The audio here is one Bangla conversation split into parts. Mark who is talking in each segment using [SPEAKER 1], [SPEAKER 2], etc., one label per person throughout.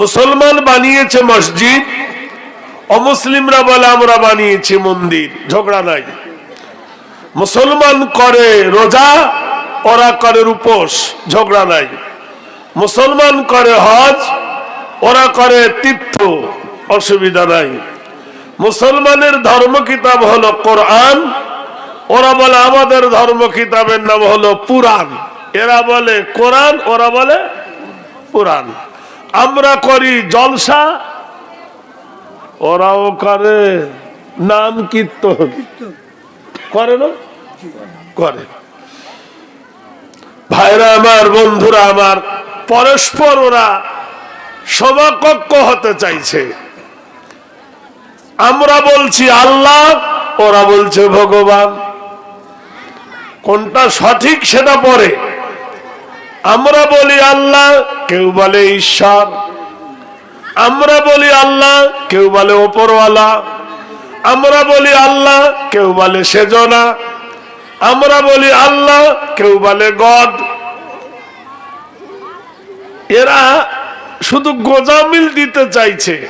[SPEAKER 1] মুসলমান বানিয়েছে মসজিদ, অমুসলিমরা বলে আমরা বানিয়েছি মন্দির, ঝগড়া নাই। মুসলমান করে রোজা, ওরা করে উপোস ঝগড়া নাই। মুসলমান করে হজ, ওরা করে তীর্থ, অসুবিধা নাই। মুসলমানের ধর্ম কিতাব হলো কোরআন, ওরা বলে আমাদের ধর্ম কিতাবের নাম হলো পুরাণ। এরা বলে কোরআন, ওরা বলে পুরাণ। আমরা করি জলসা। ওরাও করে নাম কীর্তন। করে না? করে। ভাইরা আমার, বন্ধুরা আমার, পরস্পর ওরা সমাকক্ষ হতে চাইছে। আমরা বলছি আল্লাহ, ওরা বলছে ভগবান। কোনটা সঠিক সেটা পরে। আমরা বলি আল্লাহ, কেউ বলে ঈশ্বর। আমরা বলি আল্লাহ, কেউ বলে ওপরওয়ালা। আমরা বলি আল্লাহ, কেউ বলে সেজনা। আমরা বলি আল্লাহ, কেউ বলে গড। এরা শুধু গোজামিল দিতে চাইছে।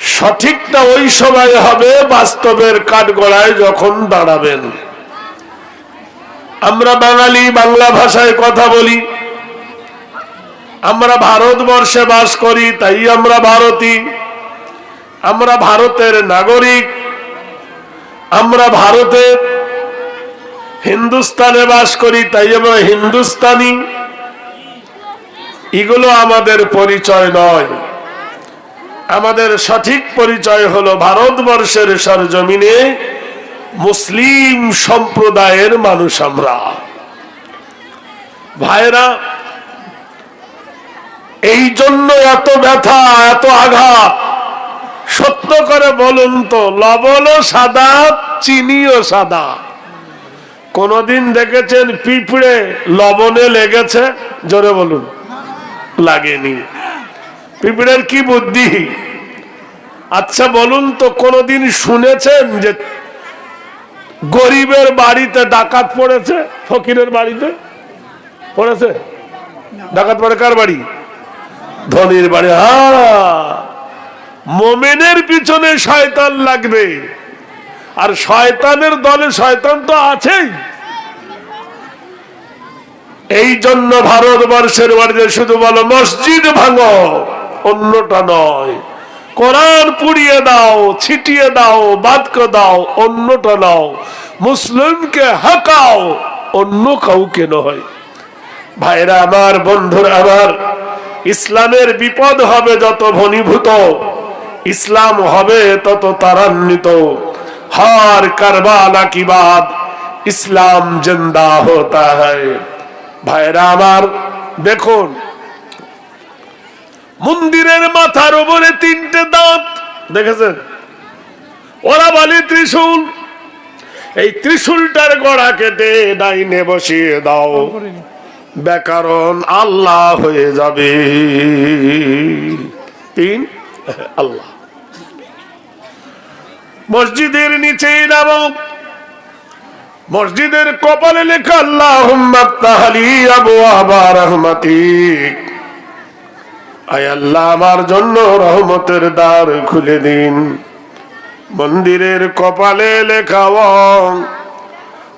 [SPEAKER 1] সঠিকটা ওই সময় হবে বাস্তবের কাঠগড়ায় যখন দাঁড়াবেন। আমরা বাঙালি, বাংলা ভাষায় কথা বলি। আমরা ভারতবর্ষে বাস করি, তাই আমরা ভারতী। আমরা ভারতের নাগরিক। আমরা ভারতের হিন্দুস্তানে বাস করি, তাই আমরা হিন্দুস্তানি। এগুলো আমাদের পরিচয় নয়। আমাদের সঠিক পরিচয় হলো ভারতবর্ষের সরজমিনে মুসলিম সম্প্রদায়ের মানুষ আমরা। ভাইরা এই জন্য এত ব্যথা, এত আঘাত। সত্য করে বলুন তো লবণও সাদা, চিনিও সাদা। কোনদিন দেখেছেন পিঁপড়ে লবণে লেগেছে? জোরে বলুন, লাগেনি। পিঁপড়ের কি বুদ্ধি? আচ্ছা বলুন তো, কোনদিন শুনেছেন যে গরিবের বাড়িতে ডাকাত পড়েছে? ফকিরের বাড়িতে? পড়েছে? ডাকাত পড়ে কার বাড়ি? ধনির বাড়ি। হ্যাঁ মোমেনের পিছনে শয়তান লাগবে। আর শয়তানের দলে শয়তান তো আছেই। এই জন্য ভারতবর্ষের বাড়িতে শুধু বলো মসজিদ ভাঙো অন্যটা নয়। কোরআন পুড়িয়ে দাও, ছিটিয়ে দাও বাদকে দাও, অন্যটা নাও। মুসলিমকে হাকাও, অন্য কাউকে নয়। ভাইরা আমার, বন্ধুরা আমার, ইসলামের বিপদ হবে যত ঘনীভূত, ইসলাম হবে তত তারান্বিত হার কারবালা কি বাদ ইসলাম জিন্দা হতা হয়। ভাইরা আমার, দেখুন মন্দিরের মাথার উপরে তিনটে দাঁত, দেখেছেন? ওরা বলে, ত্রিশূল। এই ত্রিশূলটার গড়া কেটে ডাইনে বসিয়ে দাও। ব্যাকরণ আল্লাহ হয়ে যাবে। তিন? আল্লাহ। মসজিদের নিচেই নামো। মসজিদের কপালে লেখা আল্লাহ আবু আবার রহমাতিক আয় আল্লাহ আমার জন্য রহমতের দ্বার খুলে দিন। মন্দিরের কপালে লেখা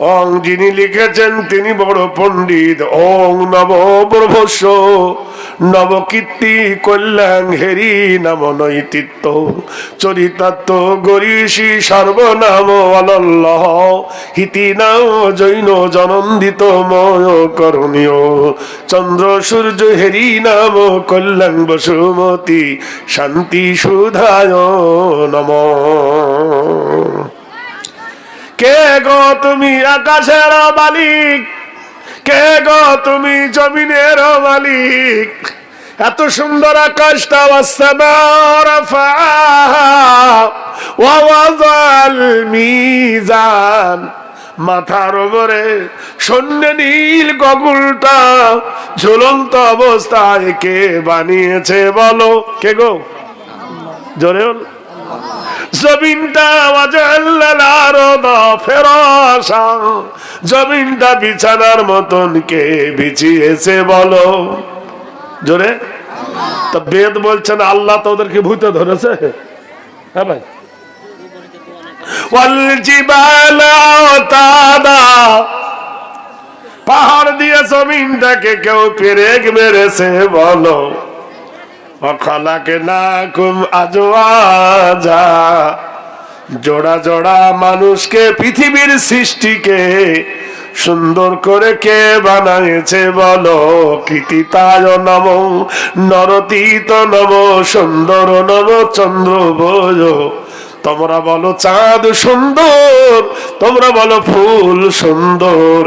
[SPEAKER 1] অং যিনি লিখেছেন তিনি বড় পণ্ডিত। ওং নব প্রভস্য নবকীর্তি কল্যাণ হেরি নাম নৈতিত্য চরিতাত্ম গরিষি সর্বনাম অলল্লহ হিতি নাম জৈন জনন্দিত ময় করণীয়। চন্দ্র সূর্য হেরি নাম কল্যাণ বসুমতি। শান্তি সুধায় নম। কে গো তুমি আকাশের মালিক? কে গো তুমি জমিনের মালিক? এত সুন্দর আকাশটা মিজান। মাথার উপরে সৈন্য নীল গগুলটা ঝুলন্ত অবস্থায় কে বানিয়েছে বলো? কে গো? জোরে জমিনটা জমিনটা বিছানার মতন কে বিছিয়েছে বলো। জোরে? তা বেদ বলছেন আল্লাহ তোদেরকে ওদেরকে ধরেছে। হ্যাঁ ভাই। পাহাড় দিয়ে জমিনটাকে কেউ পেরেক মেরেছে বলো। অখালাকে না কুম আজওয়াজা। জোড়া জোড়া মানুষকে পৃথিবীর সৃষ্টিকে সুন্দর করে কে বানাইছে বলো? কৃতিতায় নম, নরতীত নম, সুন্দর নম চন্দ্র বয় তোমরা বলো চাঁদ সুন্দর, তোমরা বলো ফুল সুন্দর,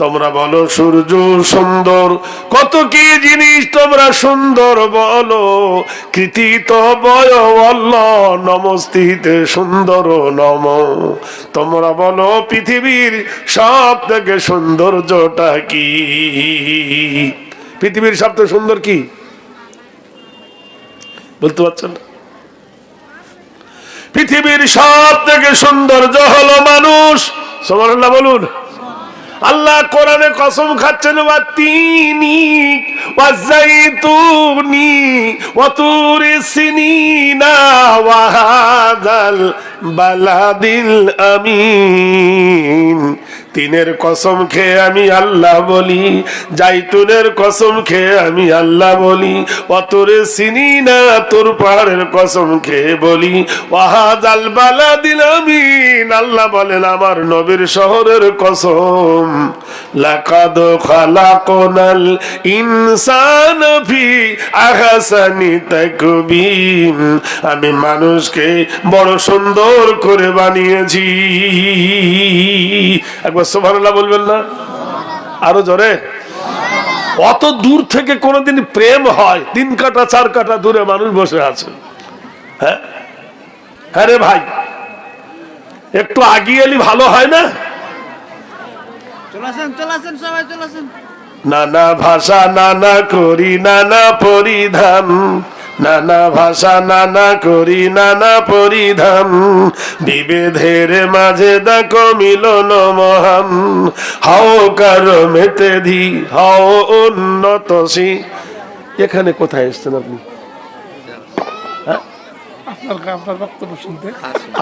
[SPEAKER 1] তোমরা বলো সূর্য সুন্দর। কত কি জিনিস তোমরা সুন্দর বলো কৃতিত বয় নমস্তিতে সুন্দর নম। তোমরা বলো পৃথিবীর সব থেকে সৌন্দর্যটা কি? পৃথিবীর সব থেকে সুন্দর কি? বলতে পারছেন না? পৃথিবীর সব থেকে সৌন্দর্য হলো মানুষ। সোমানুল্লাহ বলুন। আল্লাহ কোরআনে কসম খাচ্ছেন, ওয়া তিনি, ওয়া জাইতুনি ওয়া তুরি সিনিনা, ওয়া হাযাল বালাদিল আমিন। তিনের কসম খেয়ে আমি আল্লাহ বলি, জাইতুনের কসম খেয়ে আমি আল্লাহ বলি, অতরে চিনি না তোর পাহাড়ের কসম খেয়ে বলি দিলামিন আল্লাহ বলেন আমার নবীর শহরের কসম, লাকাদ খালাকনাল ইনসান ফি আহসানি তাকবীম, আমি মানুষকে বড় সুন্দর করে বানিয়েছি। একবার সুবহানাল্লাহ বলবেন না? আরও জোরে? অত দূর থেকে কোনোদিন প্রেম হয় তিন কাটা চার কাটা দূরে মানুষ বসে আছে। হ্যাঁ? হ্যাঁ রে ভাই একটু আগিয়ে এলি ভালো হয় না? নানা ভাষা নানা করি নানা পরিধান। নানা ভাষা নানা করি নানা পরিধান। বিভেদের মাঝে দেখো মিলন মহান। হাও কারও মেতে ধি হাও উন্নত সি। এখানে কোথায় এসছেন আপনি? হ্যাঁ?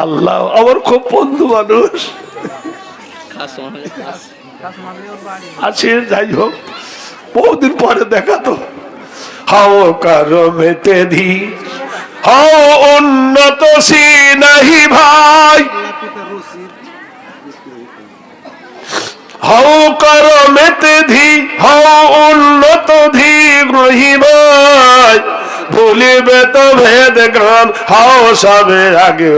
[SPEAKER 1] আল্লাহ আমার খুব বন্ধু মানুষ। আছে যাই হোক বহুদিন পরে দেখা তো। হাও কারও মেতে ধি হাও উন্নত সি নাহি ভাই। হাও কারও মেতে ধি হাও উন্নত ধি ভাই। ভুলিবে তো ভেদ গান, হাও সবে আগে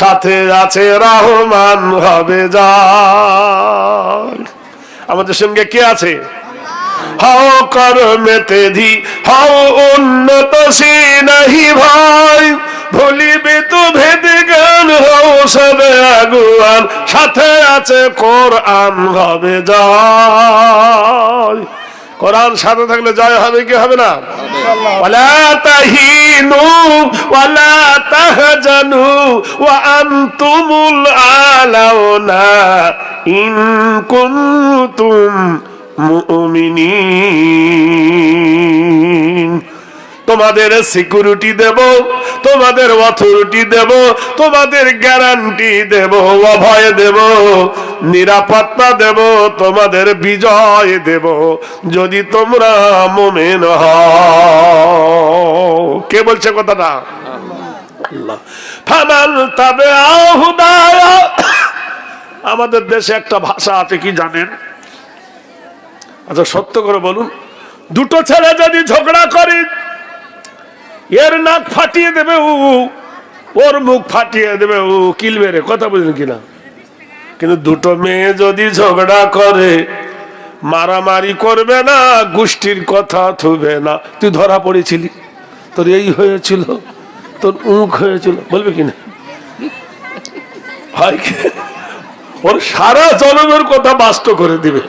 [SPEAKER 1] সাথে আছে রহমান হবে যা আমাদের সঙ্গে কে আছে? হাও করমে দি হাও উন্নত সি নাহি ভাই। ভুলিবে তো ভেদে গান হাও সবে আগুয়ান, সাথে আছে কোরআন হবে জয়। কোরআন সাথে থাকলে জয় হবে কি হবে না? ওয়ালা তাহিনু, ওয়ালা তাহজানু, ওয়া আনতুমুল আলাউনা, ইন কুনতুম তোমাদের সিকিউরিটি দেব, তোমাদের অথরিটি দেব, তোমাদের গ্যারান্টি দেব, অভয় দেব, নিরাপত্তা দেব, তোমাদের বিজয় দেব। যদি তোমরা মোমেন কে বলছে কথাটা? আমাদের দেশে একটা ভাষা আছে, কি জানেন? আচ্ছা সত্য করে বলুন। দুটো ছেলে যদি ঝগড়া করে, এর নাক ফাটিয়ে দেবে উ ওর মুখ ফাটিয়ে দেবে উ কিল মেরে। কথা বুঝলেন কিনা কিন্তু দুটো মেয়ে যদি ঝগড়া করে, মারামারি করবে না, গোষ্ঠীর কথা থুবে না। তুই ধরা পড়েছিলি। তোর এই হয়েছিল, তোর উঁক হয়েছিল। বলবে কিনা হয়? ওর সারা জনমের কথা বাস্ত করে দিবে?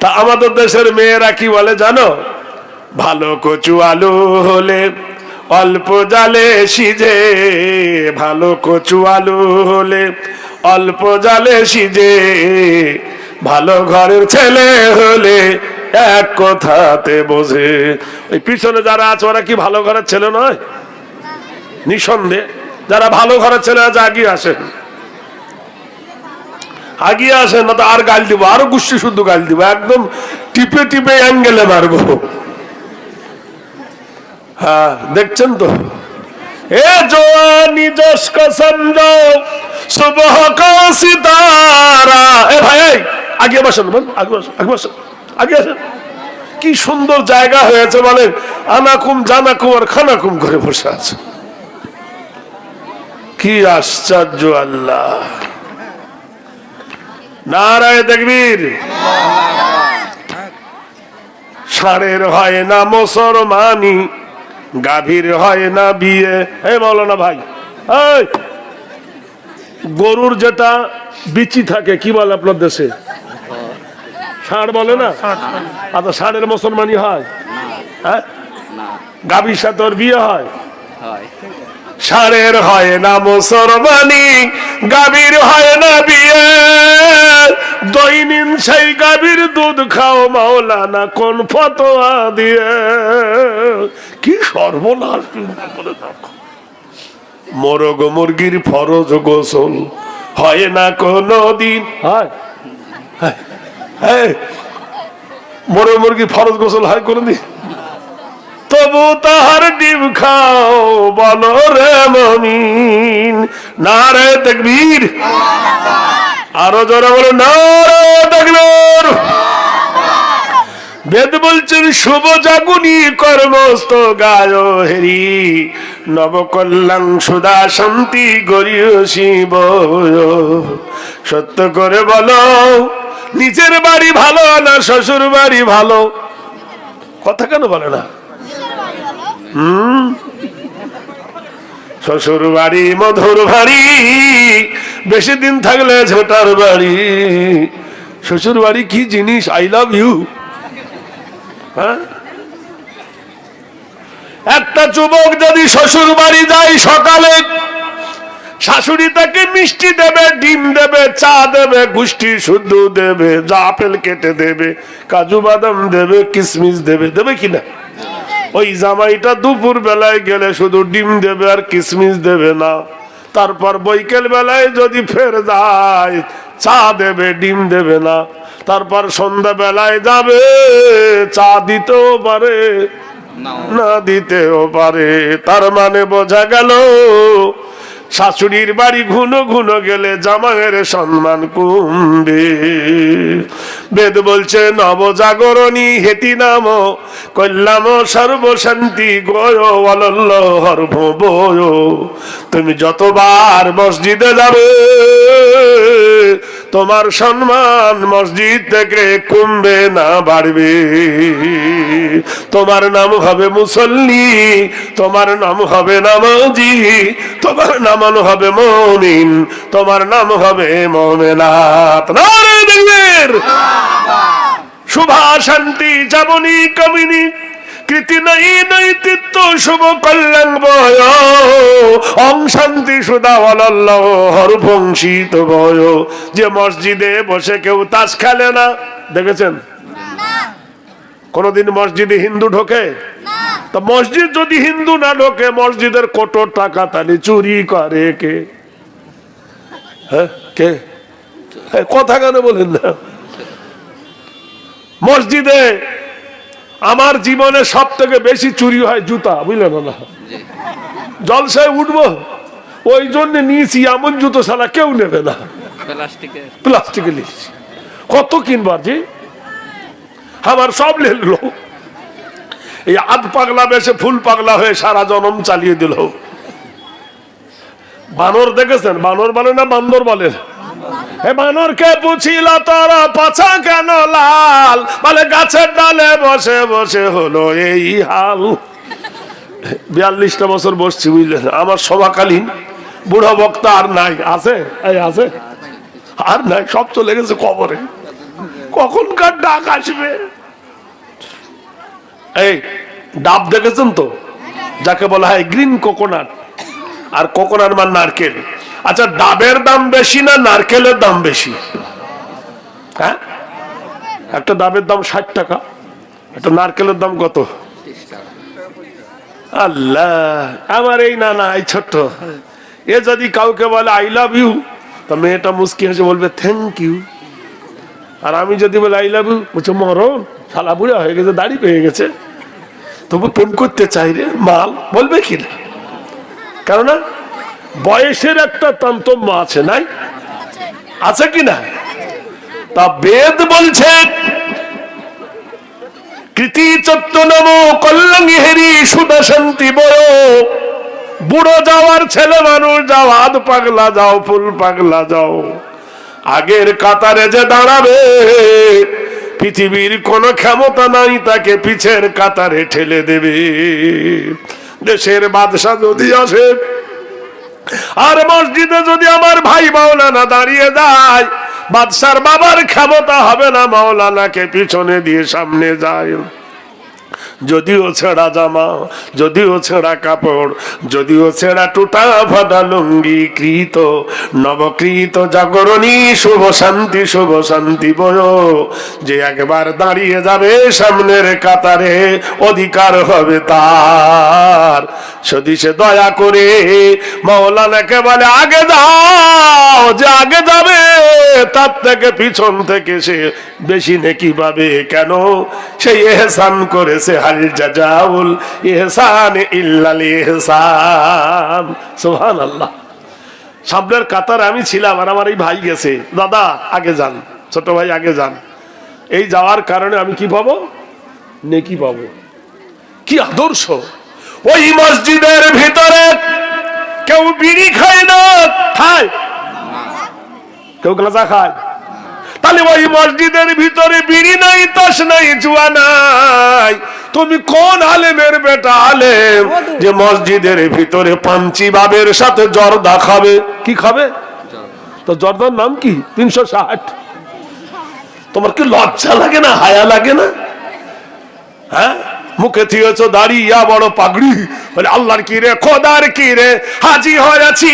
[SPEAKER 1] তা আমাদের দেশের মেয়েরা কি বলে জানো? ভালো কচু আলু হলে অল্প জালে সিজে। ভালো কচু আলু হলে অল্প জালে সিজে। ভালো ঘরের ছেলে হলে এক কথাতে বোঝে। ওই পিছনে যারা আছে, ওরা কি ভালো ঘরের ছেলে নয়? নিঃসন্দেহে। যারা ভালো ঘরের ছেলে আছে, আগিয়ে আসেন। আগিয়ে আসেন না তো আর গাল দিব, আরও গুষ্টি শুদ্ধ গাল দিব, একদম টিপে টিপে অ্যাঙ্গেলে মারবো। হ্যাঁ দেখছেন তো? এ জোয়ানি জশ কা সমঝো সুবহ কা সিতারা। এ ভাই আগে বসেন, বল, আগে বসেন আগে বসেন কি সুন্দর জায়গা হয়েছে বলে আনাকুম জানাকুম আর খানাকুম করে বসে আছে। কি আশ্চর্য আল্লাহ। নারায় দেখবীর ষাঁড়ের হয় না মুসলমানি, গাভীর হয় না বিয়ে। হে না ভাই, এই, গরুর যেটা বিচি থাকে, কি বলে আপনার দেশে? ষাঁড় বলে না? আচ্ছা ষাঁড়ের মুসলমানি হয়? হ্যাঁ? গাভীর সাথে ওর বিয়ে হয়? ষাঁড়ের হয় না মুসলমানি গাভীর হয় না বিয়ে। দৈনিন সেই গাভীর দুধ খাও মাওলানা কোন ফতোয়া দিয়ে। কি সর্বনাশ। মোরগ মুরগির ফরজ গোসল হয় না কোনো দিন। হয়। মোরগ মুরগির ফরজ গোসল হয় কোনোদিন তবু তাহার ডিম খাও, বলো রে মমিন। না রে তকবীর। আরও জোরে বলো না রে তকবীর। বেদ বলছেন, শুভ জাগুনি কর্মস্ত গায় হেরি নবকল্যাণ সুদা শান্তি গরিয় শিব। সত্য করে বলো, নিজের বাড়ি ভালো না শ্বশুর বাড়ি ভালো? কথা কেন বলে না? শ্বশুর বাড়ি, মধুর বাড়ি, বেশি দিন থাকলে ঝোটার বাড়ি। শ্বশুর বাড়ি কি জিনিস? আই লাভ ইউ একটা যুবক যদি শ্বশুর বাড়ি যায় সকালে, শাশুড়ি তাকে মিষ্টি দেবে, ডিম দেবে, চা দেবে, গুষ্টি শুদ্ধ দেবে আপেল কেটে দেবে, কাজু বাদাম দেবে কিশমিশ দেবে দেবে কিনা ওই জামাইটা দুপুর বেলায় গেলে শুধু ডিম দেবে আর কিসমিস দেবে না। তারপর বৈকেল বেলায় যদি ফের যায় চা দেবে ডিম দেবে না। তারপর সন্ধ্যা বেলায় যাবে চা দিতেও পারে না। দিতেও পারে। তার মানে বোঝা গেল শাশুড়ির বাড়ি ঘুনো ঘুনো গেলে জামাইয়ের সম্মান কমবে বেদ বলছে, নবজাগরণী হেতি নাম, কল্যাণ সর্বশান্তি গয় তুমি যতবার মসজিদে যাবে তোমার সম্মান মসজিদ থেকে কমবে না বাড়বে। তোমার নাম হবে মুসল্লি, তোমার নাম হবে নামাজি, তোমার নামানো হবে মমিন, তোমার নাম হবে মমেনাত। নারে শুভা শান্তি যাবনি কমিনী। কৃতি নাই নৈতিত্ব শুভ কল্যাণ বয়। অং শান্তি সুদা অলল্ল হরভংসিত বয়। যে মসজিদে বসে কেউ তাস খেলে না দেখেছেন? কোনদিন মসজিদে হিন্দু ঢোকে? তা মসজিদ যদি হিন্দু না ঢোকে মসজিদের কোটোর টাকা তাহলে চুরি করে কে? হ্যাঁ কে? হ্যাঁ, কথা কেন বলেন না? মসজিদে আমার জীবনে সব থেকে বেশি চুরি হয় জুতা বুঝলেন না জলসায় উঠবো ওই জন্য নিয়েছি এমন জুতো ছাড়া কেউ নেবে না। প্লাস্টিকে নিয়েছি। কত কিনবার জি আমার সব লেলো এই আধ পাগলা বেশে ফুল পাগলা হয়ে সারা জনম চালিয়ে দিল। বানর দেখেছেন? বানর বলে না বান্দর বলে? বানরকে পুছিল তোর পাছা কেন লাল? বলে গাছের ডালে বসে বসে হলো এই হাল। বিয়াল্লিশটা বছর বসছি বুঝলেন আমার সভাকালীন বুড়ো বক্তা আর নাই। আছে? এই আছে? আর নাই, সব চলে গেছে কবরে। কখনকার ডাক আসবে? এই, ডাব দেখেছেন তো? যাকে বলা হয় গ্রিন কোকোনাট। আর কোকোনাট মানে নারকেল। আচ্ছা ডাবের দাম বেশি না নারকেলের দাম বেশি? হ্যাঁ? একটা ডাবের দাম ষাট টাকা, একটা নারকেলের দাম কত? আল্লাহ, আমার এই না না এই ছোট্ট। এ যদি কাউকে বলে আই লাভ ইউ তা মেয়েটা মুস্কি হেসে বলবে থ্যাংক ইউ আর আমি যদি বলে আই লাভ ইউ বলছে, মরণ, শালা বুড়া হয়ে গেছে, দাড়ি পেয়ে গেছে। তবু প্রেম করতে চাই রে, মাল, বলবে কি না? কেননা বয়সের একটা তান্তম্য আছে, নাই? আছে কি না? তা বেদ বলছে, কৃতি চত্ব নম কল্যাণী হেরি সুদা শান্তি বড়। বুড়ো যাওয়ার ছেলে মানুষ, যাও আধ পাগলা, যাও ফুল পাগলা, যাও। আগের কাতারে যে দাঁড়াবে, পৃথিবীর কোনো ক্ষমতা নাই, তাকে পিছের কাতারে ঠেলে দেবে। দেশের বাদশাহ যদি আসে আর মসজিদে যদি আমার ভাই মাওলানা দাঁড়িয়ে যায়, বাদশার বাবার ক্ষমতা হবে না, মাওলানাকে পিছনে দিয়ে সামনে যায়। যদিও ছেঁড়া জামা, যদিও ছেঁড়া কাপড়, যদিও ছেঁড়া টুটা ফাটা লুঙ্গি কৃত, নবকৃত জাগরণী, শুভ শান্তি শুভ শান্তি বয়। যে একবার দাঁড়িয়ে যাবে সামনের কাতারে, অধিকার হবে তার। যদি সে দয়া করে মাওলানাকে বলে, আগে যাও, যে আগে যাবে তার থেকে পিছন থেকে সে বেশি নেকি পাবে। কেন? সেই এহসান করেছে, হাল জাজাউল ইহসান ইল্লাল ইহসান। সুবহান আল্লাহ সামনের কাতার আমি ছিলাম আর আমার এই ভাই গেছে। দাদা, আগে যান, ছোট ভাই আগে যান। এই যাওয়ার কারণে আমি কি পাবো? নেকি পাবো। কি আদর্শ। ওই মসজিদের ভিতরে কেউ বিড়ি খায় না। খায় কেউ গাঁজা খায়? তাহলে ওই মসজিদের ভিতরে বিড়ি নাই, তাস নাই, জুয়া নাই। তুমি কোন আলেমের বেটা আলেম যে মসজিদের ভিতরে পাঞ্চি বাবের সাথে জর্দা খাবে? কি খাবে? তো জর্দার নাম কি? তিনশো ষাট। তোমার কি লজ্জা লাগে না, হায়া লাগে না? হ্যাঁ? মুখে থিয়েছ দাড়ি, ইয়া বড় পাগড়ি। বলে, আল্লাহর কি রে খোদার কি রে হাজি হয়েছি।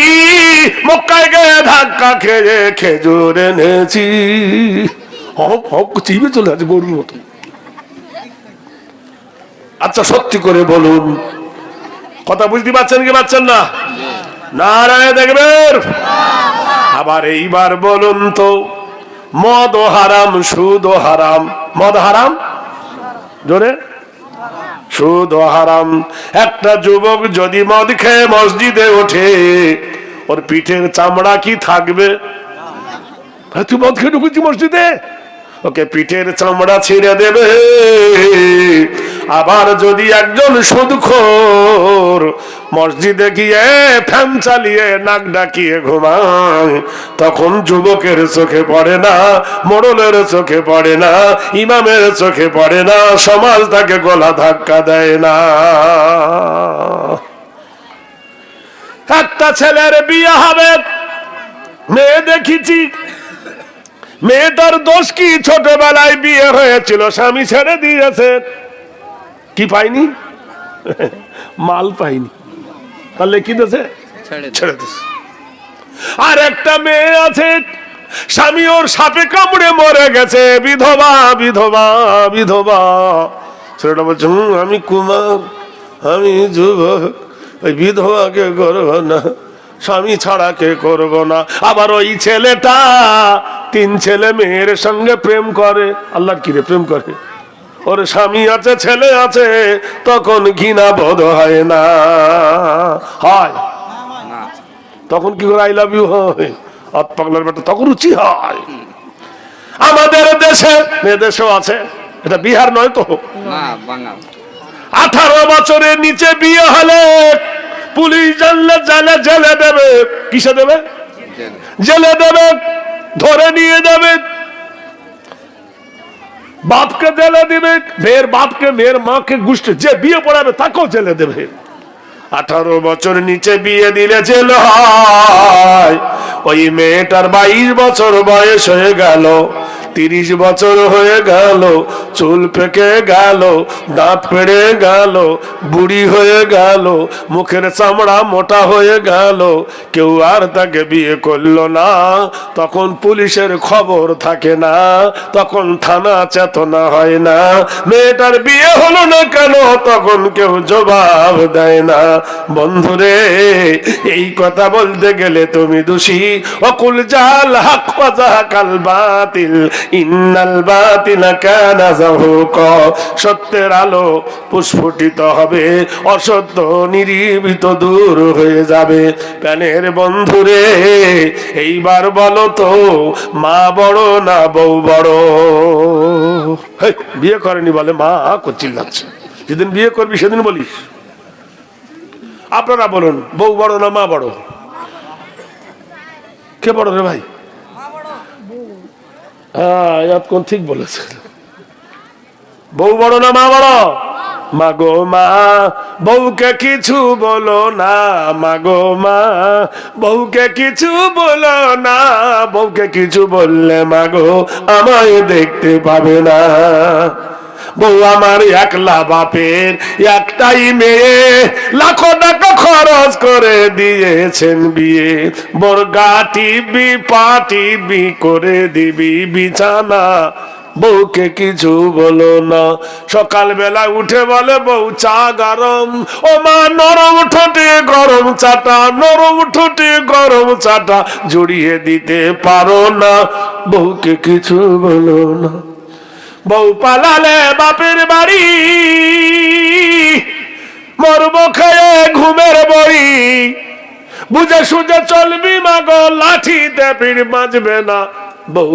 [SPEAKER 1] মক্কায় গিয়ে ধাক্কা খেয়ে খেজুর এনেছি। হপ হপ চিবে চলে আছে গরুর মতো। আচ্ছা সত্যি করে বলুন, কথা বুঝতে পারছেন কি পাচ্ছেন না? নারায় দেখবেন আবার এইবার বলুন তো, মদ হারাম, সুদ হারাম। মদ হারাম? জোরে। সুদ হারাম। একটা যুবক যদি মদ খেয়ে মসজিদে ওঠে, ওর পিঠের চামড়া কি থাকবে? তুই মদ খেয়ে ঢুকেছি মসজিদে? ওকে পিঠের চামড়া ছিঁড়ে দেবে। আবার যদি একজন সুদখোর মসজিদে গিয়ে ফ্যান চালিয়ে নাক ডাকিয়ে ঘুমায়, তখন যুবকের চোখে পড়ে না, মোড়লের চোখে পড়ে না, ইমামের চোখে পড়ে না, সমাজ তাকে গলা ধাক্কা দেয় না। একটা ছেলের বিয়ে হবে, মেয়ে দেখেছি। মেয়েটার দোষ কি? ছোটবেলায় বিয়ে হয়েছিল, স্বামী ছেড়ে দিয়েছে। কি পাইনি? মাল পাইনি। তাহলে কি দিয়েছে?
[SPEAKER 2] ছেড়ে দে।
[SPEAKER 1] ছেড়ে দিয়েছে। আর একটা মেয়ে আছে স্বামী ওর সাপে কামড়ে মরে গেছে। বিধবা বিধবা বিধবা। ছেলেটা বলছে "হুম, আমি কুমার আমি যুবক। ওই বিধবাকে করব না স্বামী ছাড়া কে করব না? আবার ওই ছেলেটা তিন ছেলে মেয়ের সঙ্গে প্রেম করে। আল্লাহর কিরে প্রেম করে? ওর স্বামী আছে ছেলে আছে তখন ঘৃণা বোধ হয় না। হয়। তখন কি করে আই লাভ ইউ হয়? পাগলার বেটা তখন রুচি হয়। আমাদের দেশে মেয়ে দেশেও আছে এটা বিহার নয় তো। আঠারো বছরের নিচে বিয়ে হলে পুলিশ জানলে জালে জেলে দেবে। কিসে দেবে।
[SPEAKER 2] জেলে
[SPEAKER 1] দেবে ধরে নিয়ে যাবে। বাপকে জেলে দিবে, মেয়ের বাপকে, মেয়ের মাকে গুষ্ট, যে বিয়ে পড়াবে তাকেও জেলে দেবে। আঠারো বছর নিচে বিয়ে দিলে জেল ওই মেয়েটার বাইশ বছর বয়স হয়ে গেল। তিরিশ বছর হয়ে গেল, চুল পেকে গেল, দাঁত পেড়ে গেল, বুড়ি হয়ে গেল, মুখের চামড়া মোটা হয়ে গেল। কেউ আর তাকে বিয়ে করল না, তখন পুলিশের খবর থাকে না, তখন থানা চেতনা হয় না। মেয়েটার বিয়ে হলো না কেন, তখন কেউ জবাব দেয় না। বন্ধুরে, এই কথা বলতে গেলে তুমি দোষী। অকুল জাল হক কাল বাতিল। ইন্নাল বাতিল কানা জাহুক সত্যের আলো পুষ্ফুটিত হবে, অসত্য নিরীবিত দূর হয়ে যাবে। প্যানের বন্ধুরে, এইবার বলো তো, মা বড় না বউ বড়? বিয়ে করেনি বলে মা চিল্লাচ্ছে। যেদিন বিয়ে করবি সেদিন বলিস। আপনারা বলুন, বউ বড় না মা বড়? কে বড় রে ভাই? হ্যাঁ ঠিক বলেছে বউ বড় না মা বড়? মা গো মা বউকে কিছু বলো না মা গো মা বউকে কিছু বলো না বউকে কিছু বললে মাগো আমায় দেখতে পাবে না। বউ আমার একলা বাপের একটাই মেয়ে, লাখো টাকা খরচ করে দিয়েছেন বিয়ে। বর্গা টিভি পাটিবি করে দিবি বিছানা। বউকে কিছু বলো না। সকালবেলা উঠে বলে, বউ, চা গরম। ও মা, নরম ঠোঁটে গরম চাটা, নরম ঠোঁটে গরম চাটা, জড়িয়ে দিতে পারো না। বউকে কিছু বলো না। বউ পালালে বাপের বাড়ি, মরব খেয়ে ঘুমের বড়ি বুঝে সুঝে চলবি মাগো, লাঠি দেবির বাঁচবে না। বউ